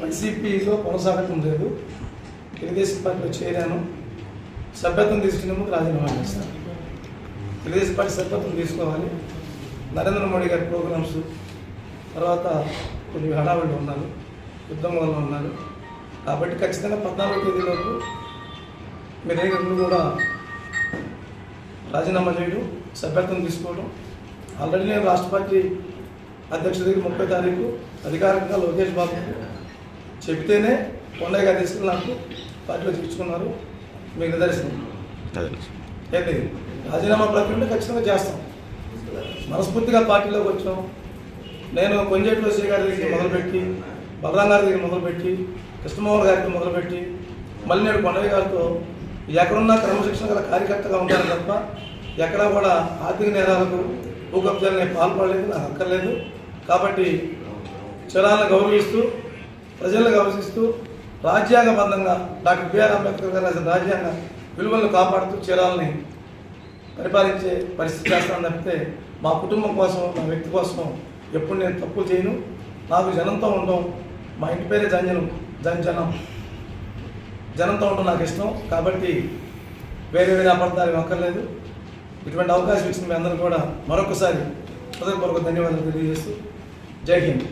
వైసీపీలో కొనసాగటం లేదు తెలుగుదేశం పార్టీలో చేరాను. సభ్యత్వం తీసుకునే ముందు రాజీనామా చేస్తాను. తెలుగుదేశం పార్టీ సభ్యత్వం తీసుకోవాలి. నరేంద్ర మోడీ గారి ప్రోగ్రామ్స్ తర్వాత కొన్ని హడావిడి ఉన్నారు. యుద్ధం వల్ల ఉన్నారు. కాబట్టి ఖచ్చితంగా పద్నాలుగో తేదీలోపు వరకు ఏ కూడా రాజీనామా చేయడం సభ్యత్వం తీసుకోవడం. ఆల్రెడీ నేను రాష్ట్ర పార్టీ అధ్యక్షుడికి ముప్పై తారీఖు అధికారికంగా లోకేష్ బాబు చెబితేనే కొండయ్య గారు తీసుకుని నాకు పార్టీలో చేర్చుకున్నారు మీకు నిదర్శనం. ఏంటి? రాజీనామా ప్రక్రియ ఖచ్చితంగా చేస్తాం. మనస్ఫూర్తిగా పార్టీలోకి వచ్చాం. నేను కొంజేటి రోసే గారి దగ్గర మొదలుపెట్టి బలరాం గారి దగ్గర మొదలుపెట్టి కృష్ణమోహన్ గారితో మొదలుపెట్టి మళ్ళీ నేను కొండయ్య గారితో ఎక్కడున్నా క్రమశిక్షణ గల కార్యకర్తగా ఉంటాను తప్ప ఎక్కడా కూడా ఆర్థిక నేరాలకు భూకబ్జాలు నేను పాల్పడలేదు నాకు అక్కర్లేదు కాబట్టి చలాలను గౌరవిస్తూ ప్రజలను గౌరవిస్తూ రాజ్యాంగబద్ధంగా డాక్టర్ బిఆర్ అంబేద్కర్ గారు రాసిన రాజ్యాంగ విలువలను కాపాడుతూ చీరాలని పరిపాలించే పరిస్థితి చేస్తాను తప్పితే మా కుటుంబం కోసం నా వ్యక్తి కోసం ఎప్పుడు నేను తప్పులు చేయను. నాకు జనంతో ఉండడం మా ఇంటి పేరే జంజనం జంజనం జనంతో ఉండడం నాకు ఇష్టం. కాబట్టి వేరే వేరే అబద్ధాలు అక్కర్లేదు ఇటువంటి అవకాశం ఇచ్చిన మీ అందరూ కూడా మరొకసారి హృదయపూర్వక ధన్యవాదాలు తెలియజేస్తూ జై హింద్.